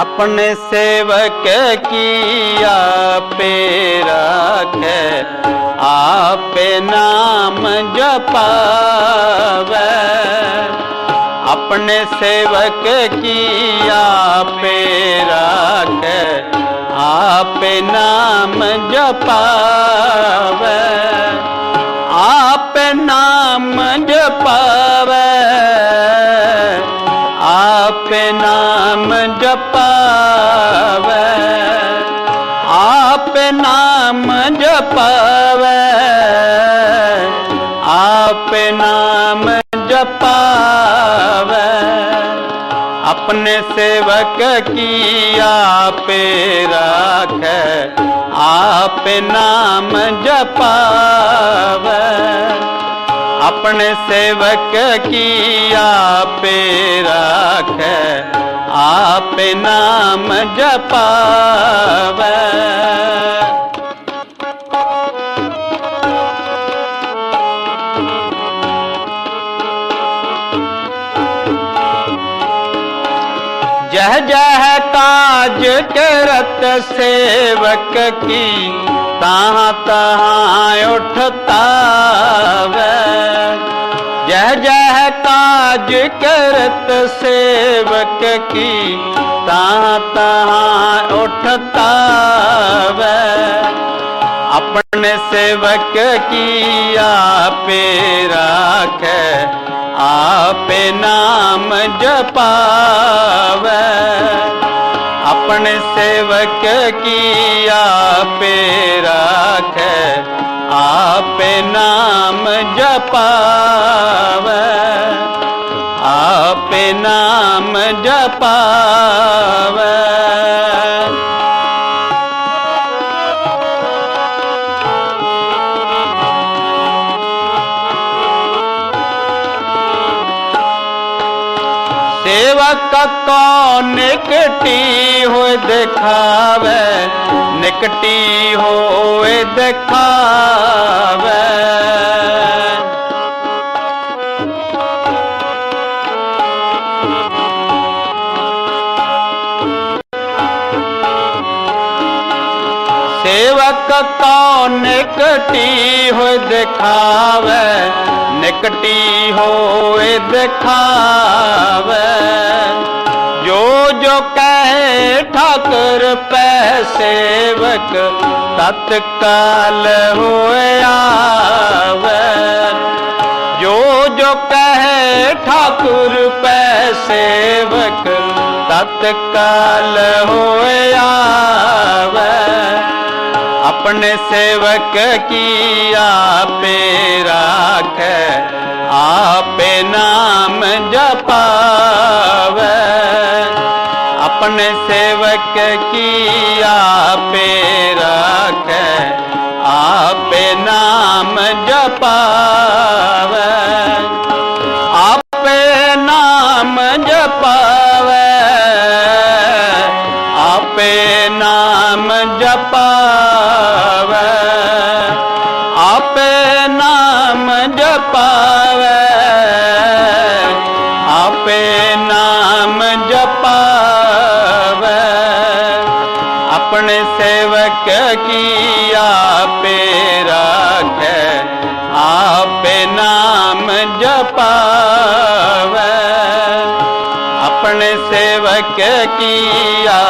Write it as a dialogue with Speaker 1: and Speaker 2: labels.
Speaker 1: अपने सेवक किया पे रखे आप नाम जपावे अपने सेवक किया पे रखे आप नाम जपावे आप नाम जपावे नाम जपावे आप नाम जपावे आप नाम जपावे अपने सेवक की आप राख आप नाम जपावे अपने सेवक की आप राख आप नाम जपावे। जह जह काज करत सेवक की तहाँ तहाँ उठता वे। काज करत सेवक की तहाँ उठता अपने सेवक की आप राख, आप नाम जपावे। अपने सेवक की आप राख, आप नाम जपावे। नाम जपावे। सेवक को निकटी हो दिखावे? निकटी हो दिखावे। सेवक को निकटी हो दिखावे? निकटी हो दिखावे। जो जो कहे ठाकुर पै सेवक, तत्काल हो आवे। जो जो कहे ठाकुर पै सेवक, तत्काल हो आवे। अपने सेवक की पेरा राख, आपे नाम जपावे। अपने सेवक की पेरा राख, आपे नाम जपावे जपावे अपने सेवक किया